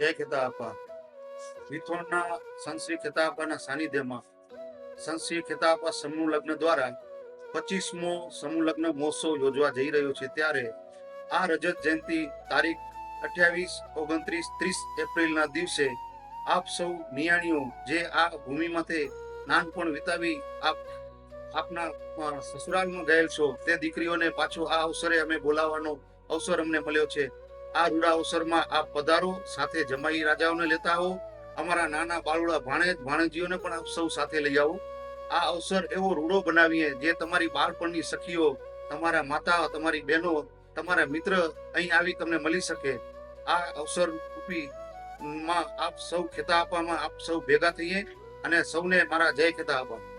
જય ખેતાપા. મિથુનના સંશ્રી ખેતાપાના સાનિધ્યમાં સંશ્રી ખેતાપા સમૂહ લગ્ન દ્વારા પચીસમો સમૂહ લગ્ન મહોત્સવ યોજવા જઈ રહ્યો છે. ત્યારે આ રજત જયંતિ તારીખ અઠ્યાવીસ, ઓગણત્રીસ, ત્રીસ એપ્રિલના દિવસે આપ સૌ નિયાણીઓ જે આ ભૂમિમાંથી નાનપણ વિતાવી આપ, આપના સસુરાલમાં ગયેલ છો, તે દીકરીઓને પાછો આ અવસરે અમે બોલાવવાનો અવસર અમને મળ્યો છે. આ રૂડા અવસરમાં આપ પધારો, સાથે જમાઈ રાજાઓને લેતા આવો. અમારા નાના બાળુડા ભાણેજ ભાણેજીઓને પણ આપ સૌ સાથે લઈ આવો. આ અવસર એવો રૂડો બનાવીએ જે તમારી બાળપણની સખીઓ, તમારા માતા, તમારી બહેનો, તમારા મિત્ર અહીં આવી તમને મળી શકે. આ અવસર રૂપી માં આપ સૌ ખેતા આપવામાં આપ સૌ ભેગા થઈએ અને સૌને મારા જય ખેતા આપવા